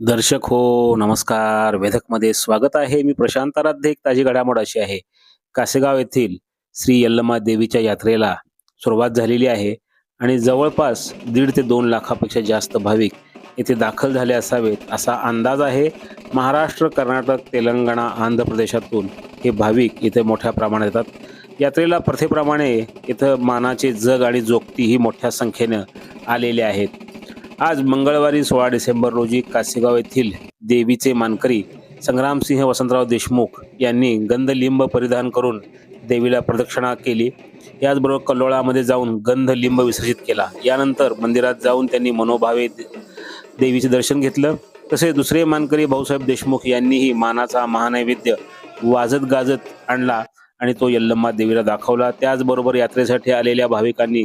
दर्शक हो नमस्कार. वेधकमध्ये स्वागत आहे. मी प्रशांत आराध्य एक ताजी घडामोड अशी आहे. कासेगाव येथील श्री यल्लमा देवीच्या यात्रेला सुरुवात झालेली आहे आणि जवळपास दीड ते दोन लाखापेक्षा जास्त भाविक येथे दाखल झाले असावेत असा अंदाज आहे. महाराष्ट्र कर्नाटक तेलंगणा आंध्र प्रदेशातून हे भाविक इथे मोठ्या प्रमाणात येतात. यात्रेला प्रथेप्रमाणे इथं मानाचे जग आणि जोगती ही मोठ्या संख्येनं आलेले आहेत. आज मंगळवारी सोळा डिसेंबर रोजी कासेगाव येथील देवीचे मानकरी संग्रामसिंह वसंतराव देशमुख यांनी गंधलिंब परिधान करून देवीला प्रदक्षिणा केली. याचबरोबर कल्लोळामध्ये जाऊन गंधलिंब विसर्जित केला. यानंतर मंदिरात जाऊन त्यांनी मनोभावे देवीचे दर्शन घेतलं. तसेच दुसरे मानकरी भाऊसाहेब देशमुख यांनीही मानाचा महानैवेद्य वाजत गाजत आणला. आणि तो यल्लम्मा देवीला दाखवला. त्याचबरोबर यात्रेसाठी आलेल्या भाविकांनी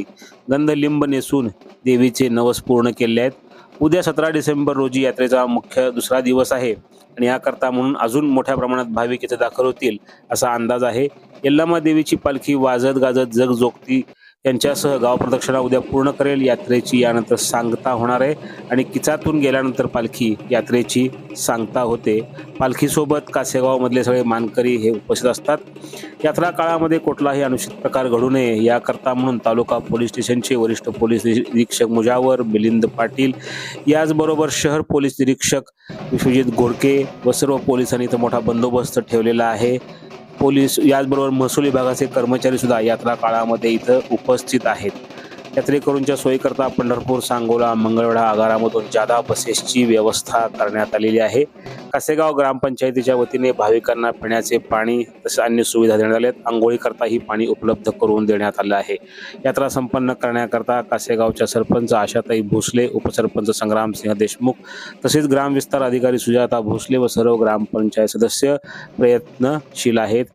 गंधलिंब नेसून देवीचे नवस पूर्ण केले आहेत. उद्या सतरा डिसेंबर रोजी यात्रेचा मुख्य दुसरा दिवस आहे आणि याकरता म्हणून अजून मोठ्या प्रमाणात भाविक इथे दाखल होतील असा अंदाज आहे. यल्लामा देवीची पालखी वाजत गाजत जग जोगती यांच्यासह गाव प्रदक्षिणा उद्या पूर्ण करेल यात्रेची यानंतर सांगता होणार आहे. आणि किचातून गेल्यानंतर पालखी यात्रेची सांगता होते. पालखीसोबत कासेगावमधले सगळे मानकरी हे उपस्थित असतात. यात्रा काळामध्ये कुठलाही अनुचित प्रकार घडू नये याकरता म्हणून तालुका पोलीस स्टेशनचे वरिष्ठ पोलीस निरीक्षक मुजावर मिलिंद पाटील याचबरोबर शहर पोलीस निरीक्षक विश्वजित घोडके व सर्व पोलिसांनी इथं मोठा बंदोबस्त ठेवलेला आहे. पोलीस याचबरोबर महसूल विभागाचे कर्मचारी सुद्धा यात्रा काळामध्ये इथं उपस्थित आहेत. यात्रेकरूंच्या सोयीकरता पंढरपूर सांगोला मंगळवेढा आगारामधून जादा बसेसची व्यवस्था करण्यात आलेली आहे. कासेगाव ग्रामपंचायतीच्या वतीने भाविकांना पिण्याचे पाणी तसेच अन्य सुविधा देण्यात आल्या आहेत. आंघोळीकरता ही पाणी उपलब्ध करून देण्यात आलं आहे. यात्रा संपन्न करण्याकरता कासेगावच्या सरपंच आशाताई भोसले उपसरपंच संग्रामसिंह देशमुख तसेच ग्रामविस्तार अधिकारी सुजाता भोसले व सर्व ग्रामपंचायत सदस्य प्रयत्नशील आहेत.